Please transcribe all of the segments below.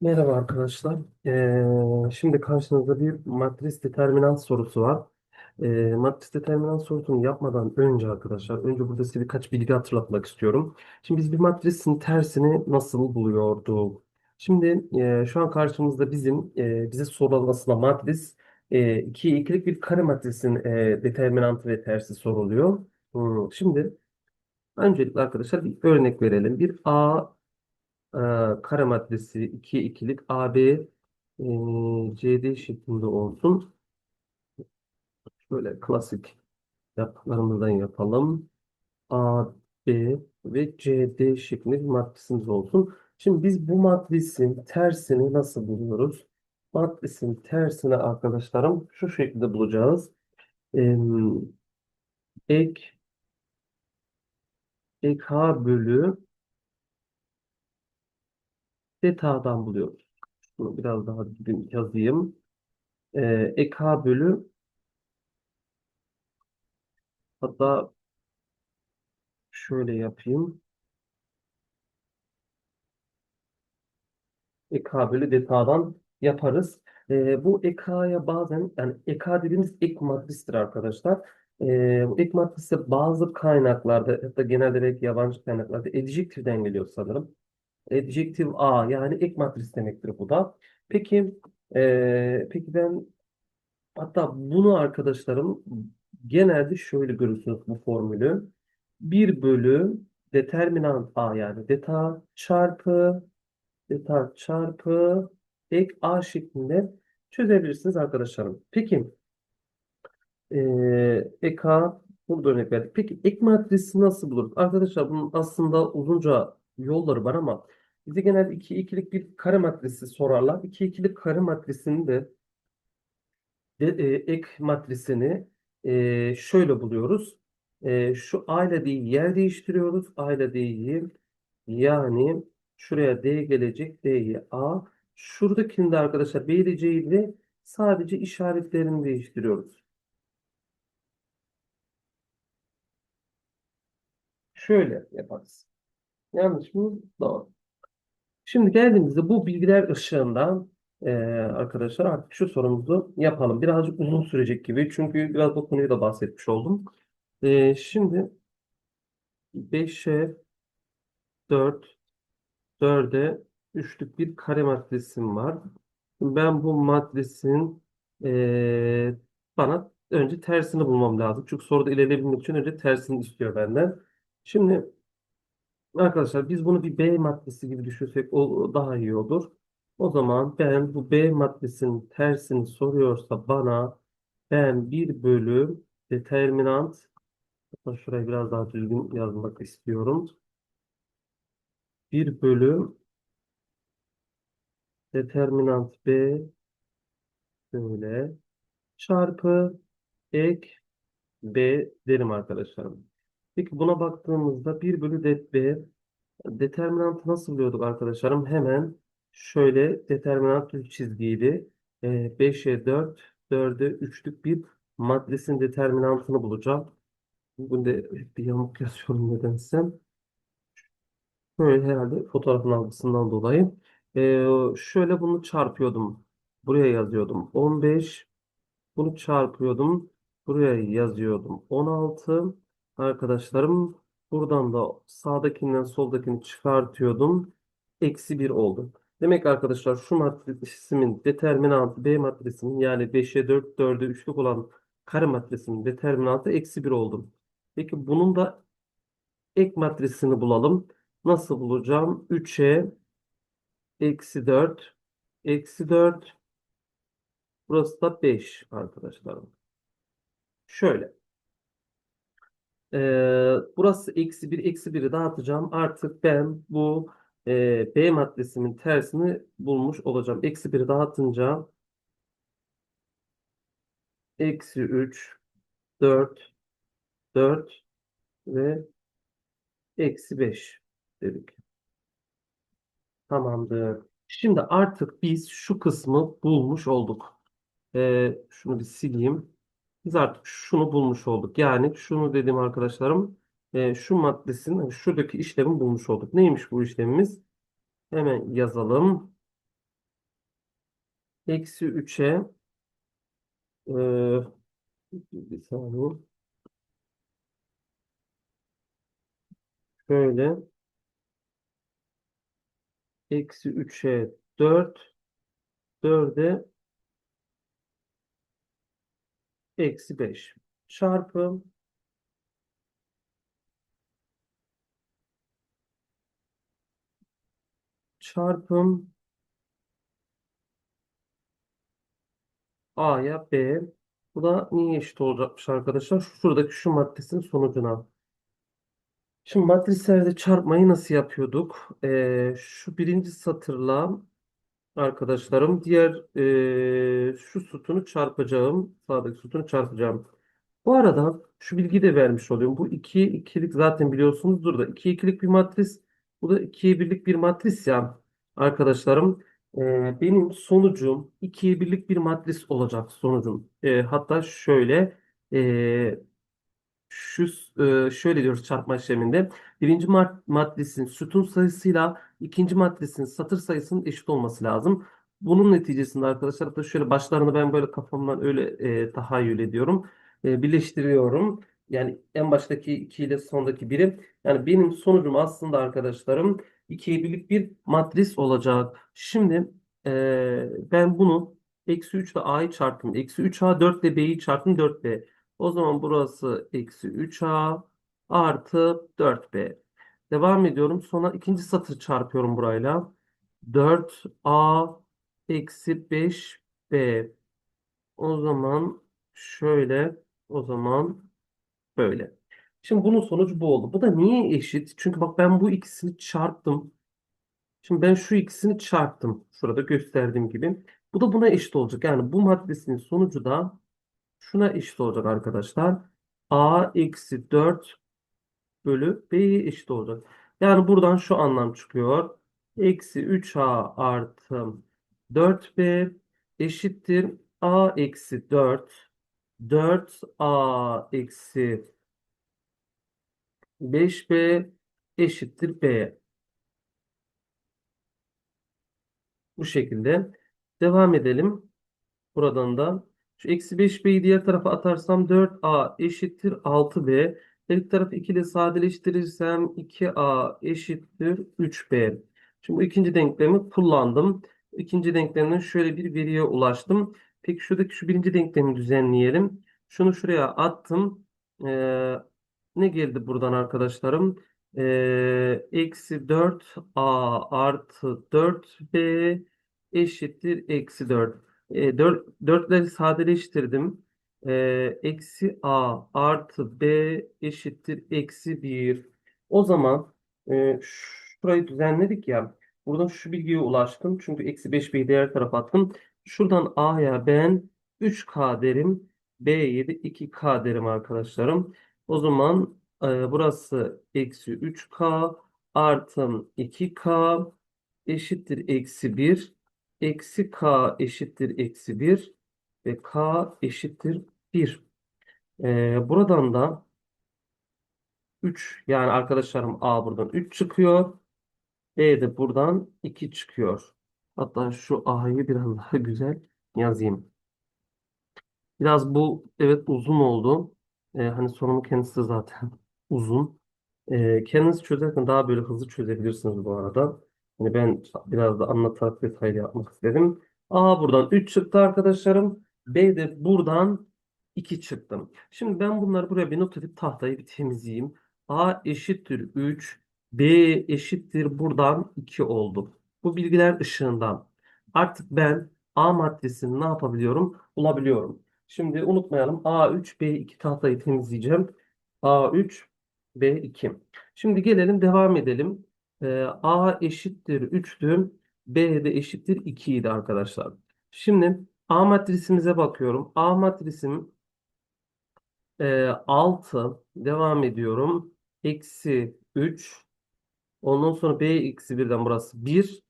Merhaba arkadaşlar. Ee, şimdi karşınızda bir matris determinant sorusu var. Ee, matris determinant sorusunu yapmadan önce arkadaşlar, önce burada size birkaç bilgi hatırlatmak istiyorum. Şimdi biz bir matrisin tersini nasıl buluyorduk? Şimdi e, şu an karşımızda bizim e, bize sorulmasına matris e, iki ikilik bir kare matrisin e, determinantı ve tersi soruluyor. Hmm, Şimdi öncelikle arkadaşlar bir örnek verelim. Bir A kare maddesi 2 ikilik AB e, CD şeklinde olsun. Şöyle klasik yaptıklarımızdan yapalım. AB ve CD şeklinde bir matrisimiz olsun. Şimdi biz bu matrisin tersini nasıl buluyoruz? Matrisin tersini arkadaşlarım şu şekilde bulacağız. Em, ek ek H bölü beta'dan buluyoruz. Bunu biraz daha düzgün yazayım. Ee, ek bölü hatta Şöyle yapayım. EK bölü detadan yaparız. Ee, bu EK'ya bazen yani EK dediğimiz ek matristir arkadaşlar. Ee, bu ek matrisi bazı kaynaklarda hatta genelde belki yabancı kaynaklarda adjective'den geliyor sanırım. Adjective A yani ek matris demektir bu da. Peki ee, peki ben hatta bunu arkadaşlarım genelde şöyle görürsünüz bu formülü. bir bölü determinant A yani deta çarpı deta çarpı ek A şeklinde çözebilirsiniz arkadaşlarım. Peki eee ek A burada örnek verdik. Peki ek matrisi nasıl buluruz? Arkadaşlar bunun aslında uzunca yolları var ama bize genelde 2 ikilik bir kare matrisi sorarlar. 2 ikilik kare matrisini de de, e, ek matrisini e, şöyle buluyoruz. E, şu A ile D'yi yer değiştiriyoruz. A ile D'yi yani şuraya D gelecek. D'yi A. Şuradakini de arkadaşlar B ile C ile sadece işaretlerini değiştiriyoruz. Şöyle yaparız. Yanlış mı? Doğru. Şimdi geldiğimizde bu bilgiler ışığında e, arkadaşlar artık şu sorumuzu yapalım. Birazcık uzun sürecek gibi. Çünkü biraz bu konuyu da bahsetmiş oldum. E, şimdi 5'e 4, 4'e üçlük bir kare matrisim var. Ben bu matrisin eee, bana önce tersini bulmam lazım. Çünkü soruda ilerleyebilmek için önce tersini istiyor benden. Şimdi arkadaşlar biz bunu bir B matrisi gibi düşünsek o daha iyi olur. O zaman ben bu B matrisinin tersini soruyorsa bana ben bir bölü determinant hatta şurayı biraz daha düzgün yazmak istiyorum. Bir bölü determinant B böyle çarpı ek B derim arkadaşlarım. Peki buna baktığımızda 1 bölü det B determinantı nasıl buluyorduk arkadaşlarım? Hemen şöyle determinant düz çizgiydi. E, 5'e 4, 4'e 3'lük bir matrisin determinantını bulacağım. De hep bir yamuk yazıyorum nedense. Böyle herhalde fotoğrafın algısından dolayı. E, şöyle bunu çarpıyordum. Buraya yazıyordum. 15 bunu çarpıyordum. Buraya yazıyordum. 16 arkadaşlarım. Buradan da sağdakinden soldakini çıkartıyordum. Eksi 1 oldu. Demek arkadaşlar şu matrisimin determinantı B matrisinin yani 5'e 4, 4'e 3'lük olan kare matrisinin determinantı eksi 1 oldu. Peki bunun da ek matrisini bulalım. Nasıl bulacağım? 3'e eksi 4 eksi 4 burası da 5 arkadaşlarım. Şöyle. Ee, burası eksi 1, eksi 1'i dağıtacağım. Artık ben bu e, B maddesinin tersini bulmuş olacağım. Eksi 1'i dağıtınca eksi 3, 4, 4 ve eksi 5 dedik. Tamamdır. Şimdi artık biz şu kısmı bulmuş olduk. Ee, şunu bir sileyim. Biz artık şunu bulmuş olduk. Yani şunu dedim arkadaşlarım. e, şu maddesinin şuradaki işlemi bulmuş olduk. Neymiş bu işlemimiz? Hemen yazalım. eksi 3'e e, bir saniye. Şöyle eksi 3'e 4 4'e eksi 5 çarpı çarpım A'ya B. Bu da niye eşit olacakmış arkadaşlar? Şuradaki şu matrisin sonucuna. Şimdi matrislerde çarpmayı nasıl yapıyorduk? Ee, şu birinci satırla arkadaşlarım diğer ee, şu sütunu çarpacağım. Sağdaki sütunu çarpacağım. Bu arada şu bilgiyi de vermiş oluyorum. Bu 2 ikilik zaten biliyorsunuzdur da 2 ikilik bir matris. Bu da 2'ye birlik bir matris ya arkadaşlarım. Ee, benim sonucum 2'ye birlik bir matris olacak sonucum. Ee, hatta şöyle ee, şu e, şöyle diyoruz çarpma işleminde. Birinci mat- matrisin sütun sayısıyla ikinci matrisin satır sayısının eşit olması lazım. Bunun neticesinde arkadaşlar da şöyle başlarını ben böyle kafamdan öyle e, tahayyül ediyorum. E, birleştiriyorum. Yani en baştaki 2 ile sondaki biri. Yani benim sonucum aslında arkadaşlarım 2'ye birlik bir matris olacak. Şimdi e, ben bunu eksi 3 ile a'yı çarptım. Eksi 3a 4 ile b'yi çarptım 4b. O zaman burası eksi 3a artı 4b. Devam ediyorum. Sonra ikinci satır çarpıyorum burayla. 4a eksi 5b. O zaman şöyle o zaman böyle. Şimdi bunun sonucu bu oldu. Bu da niye eşit? Çünkü bak ben bu ikisini çarptım. Şimdi ben şu ikisini çarptım. Şurada gösterdiğim gibi. Bu da buna eşit olacak. Yani bu maddesinin sonucu da şuna eşit olacak arkadaşlar. A eksi 4 bölü B'ye eşit olacak. Yani buradan şu anlam çıkıyor. Eksi 3A artı 4B eşittir. A eksi 4. 4A eksi 5B eşittir B. Bu şekilde. Devam edelim. Buradan da şu eksi 5b'yi diğer tarafa atarsam 4a eşittir 6b. Her iki tarafı 2 ile sadeleştirirsem 2a eşittir 3b. Şimdi bu ikinci denklemi kullandım. İkinci denklemden şöyle bir veriye ulaştım. Peki şuradaki şu birinci denklemi düzenleyelim. Şunu şuraya attım. Ee, ne geldi buradan arkadaşlarım? Ee, eksi 4a artı 4b eşittir eksi 4. E, 4, 4'leri sadeleştirdim. E, eksi a artı b eşittir eksi 1. O zaman e, şurayı düzenledik ya. Buradan şu bilgiye ulaştım. Çünkü eksi 5b'yi diğer tarafa attım. Şuradan a'ya ben 3k derim. b'ye de 2k derim arkadaşlarım. O zaman e, burası eksi 3k artı 2k eşittir eksi 1 eksi k eşittir eksi 1 ve k eşittir 1. Ee, buradan da 3 yani arkadaşlarım a buradan 3 çıkıyor. B de buradan 2 çıkıyor. Hatta şu a'yı biraz daha güzel yazayım. Biraz bu evet uzun oldu. Ee, hani sorumun kendisi zaten uzun. Ee, kendiniz çözerken daha böyle hızlı çözebilirsiniz bu arada. Hani ben biraz da anlatarak detaylı yapmak istedim. A buradan 3 çıktı arkadaşlarım. B de buradan 2 çıktım. Şimdi ben bunları buraya bir not edip tahtayı bir temizleyeyim. A eşittir 3. B eşittir buradan 2 oldu. Bu bilgiler ışığından. Artık ben A maddesini ne yapabiliyorum? Bulabiliyorum. Şimdi unutmayalım. A3, B2 tahtayı temizleyeceğim. A3, B2. Şimdi gelelim devam edelim. Ee, A eşittir 3'tü. B de eşittir 2 idi arkadaşlar. Şimdi A matrisimize bakıyorum. A matrisim e, 6 devam ediyorum. Eksi 3. Ondan sonra B eksi 1'den burası 1.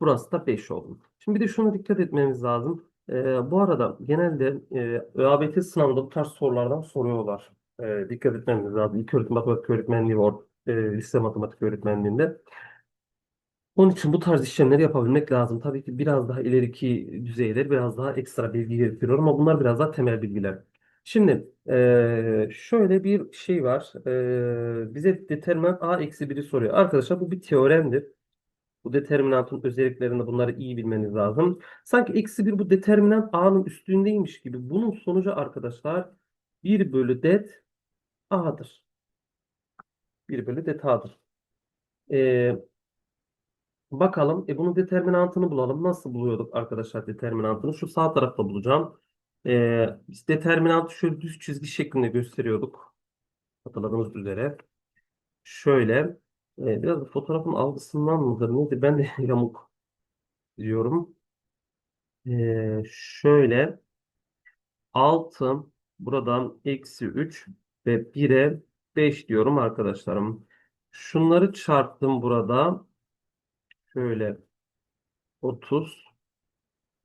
Burası da 5 oldu. Şimdi bir de şuna dikkat etmemiz lazım. Ee, bu arada genelde e, ÖABT sınavında bu tarz sorulardan soruyorlar. Ee, dikkat etmemiz lazım. İlk öğretim matematik öğretmenliği var. E, lise matematik öğretmenliğinde. Onun için bu tarz işlemleri yapabilmek lazım. Tabii ki biraz daha ileriki düzeyler, biraz daha ekstra bilgi gerektiriyor ama bunlar biraz daha temel bilgiler. Şimdi eee, şöyle bir şey var. Eee, bize determinant a eksi 1'i soruyor. Arkadaşlar bu bir teoremdir. Bu determinantın özelliklerini bunları iyi bilmeniz lazım. Sanki eksi 1 bu determinant a'nın üstündeymiş gibi. Bunun sonucu arkadaşlar 1 bölü det a'dır. 1 bölü det a'dır. Eee Bakalım. E bunun determinantını bulalım. Nasıl buluyorduk arkadaşlar determinantını? Şu sağ tarafta bulacağım. E, biz determinantı şöyle düz çizgi şeklinde gösteriyorduk. Hatırladığınız üzere. Şöyle. e, biraz da fotoğrafın algısından mıdır? Nedir? Ben de yamuk diyorum. E, şöyle. 6 buradan eksi 3 ve 1'e 5 diyorum arkadaşlarım. Şunları çarptım burada. Şöyle 30.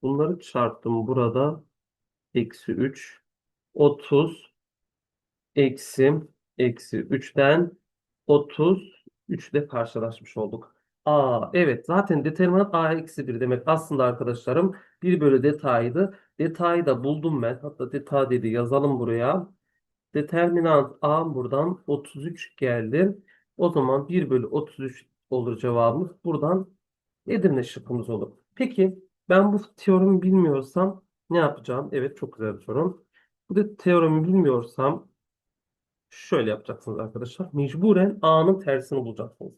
Bunları çarptım burada. Eksi 3. 30. Eksi. Eksi 3'ten 33 ile karşılaşmış olduk. Aa, evet zaten determinant a eksi 1 demek aslında arkadaşlarım 1 bölü detaydı. Detayı da buldum ben. Hatta detay dedi yazalım buraya. Determinant a buradan 33 geldi. O zaman 1 bölü 33 olur cevabımız. Buradan Edirne şıkkımız olur. Peki ben bu teoremi bilmiyorsam ne yapacağım? Evet çok güzel bir soru. Bu da teoremi bilmiyorsam şöyle yapacaksınız arkadaşlar. Mecburen A'nın tersini bulacaksınız.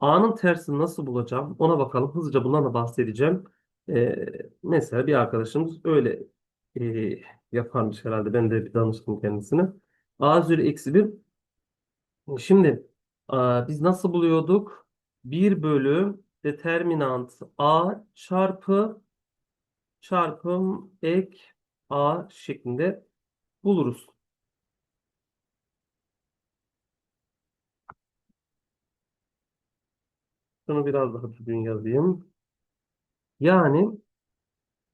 A'nın tersini nasıl bulacağım? Ona bakalım. Hızlıca bundan da bahsedeceğim. Ee, mesela bir arkadaşımız öyle e, yaparmış herhalde. Ben de bir danıştım kendisine. A üzeri eksi 1. Şimdi a, biz nasıl buluyorduk? 1 bölü determinant A çarpı çarpım ek A şeklinde buluruz. Şunu biraz daha düzgün yazayım. Yani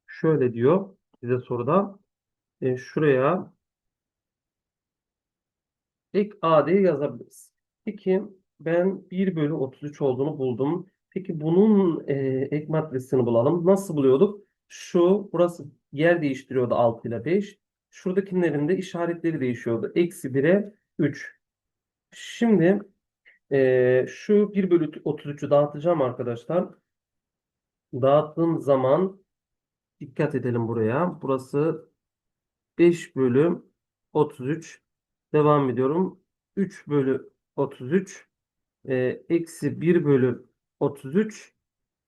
şöyle diyor bize soruda e, şuraya ek A diye yazabiliriz. Peki ben 1 bölü 33 olduğunu buldum. Peki bunun e, ek maddesini bulalım. Nasıl buluyorduk? Şu burası yer değiştiriyordu 6 ile 5. Şuradakilerin de işaretleri değişiyordu. Eksi 1'e 3. Şimdi e, şu 1 bölü 33'ü dağıtacağım arkadaşlar. Dağıttığım zaman dikkat edelim buraya. Burası 5 bölü 33. Devam ediyorum. 3 bölü 33. E, eksi 1 bölü 33.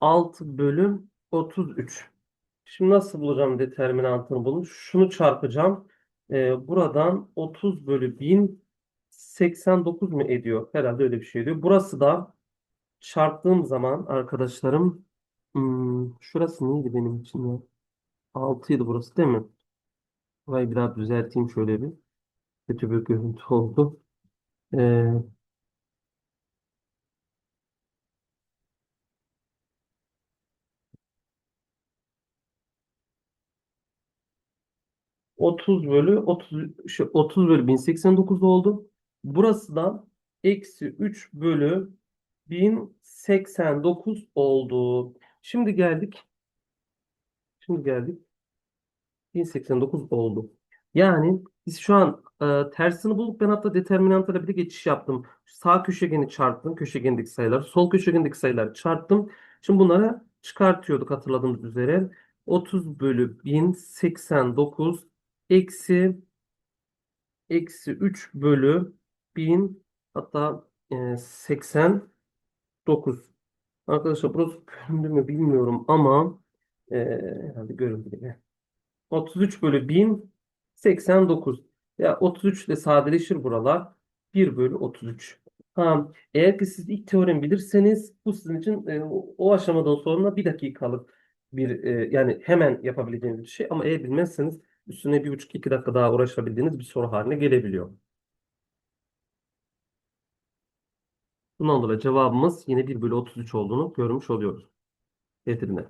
6 bölü 33. Şimdi nasıl bulacağım determinantını bunu? Şunu çarpacağım. Ee, buradan 30 bölü 1000 89 mu ediyor? Herhalde öyle bir şey diyor. Burası da çarptığım zaman arkadaşlarım hmm, şurası neydi benim için ya? 6 idi burası değil mi? Burayı bir daha düzelteyim şöyle bir. Kötü bir görüntü oldu. Ee, 30 bölü 30, şu 30 bölü 1089 oldu. Burası da eksi 3 bölü 1089 oldu. Şimdi geldik. Şimdi geldik. 1089 oldu. Yani biz şu an e, tersini bulduk. Ben hatta determinantlara bir de geçiş yaptım. Sağ köşegeni çarptım. Köşegendeki sayıları. Sol köşegendeki sayıları çarptım. Şimdi bunlara çıkartıyorduk hatırladığımız üzere. 30 bölü 1089 eksi eksi 3 bölü 1000 hatta e, 89. Arkadaşlar burası göründü mü bilmiyorum ama e, herhalde göründü bile. 33 bölü 1000 89. Ya 33 ile sadeleşir buralar. 1 bölü 33. Ha, eğer ki siz ilk teoremi bilirseniz bu sizin için e, o, aşamadan sonra bir dakikalık bir e, yani hemen yapabileceğiniz bir şey ama eğer bilmezseniz üstüne bir buçuk iki dakika daha uğraşabildiğiniz bir soru haline gelebiliyor. Bundan dolayı cevabımız yine 1 bölü 33 olduğunu görmüş oluyoruz. Edirne.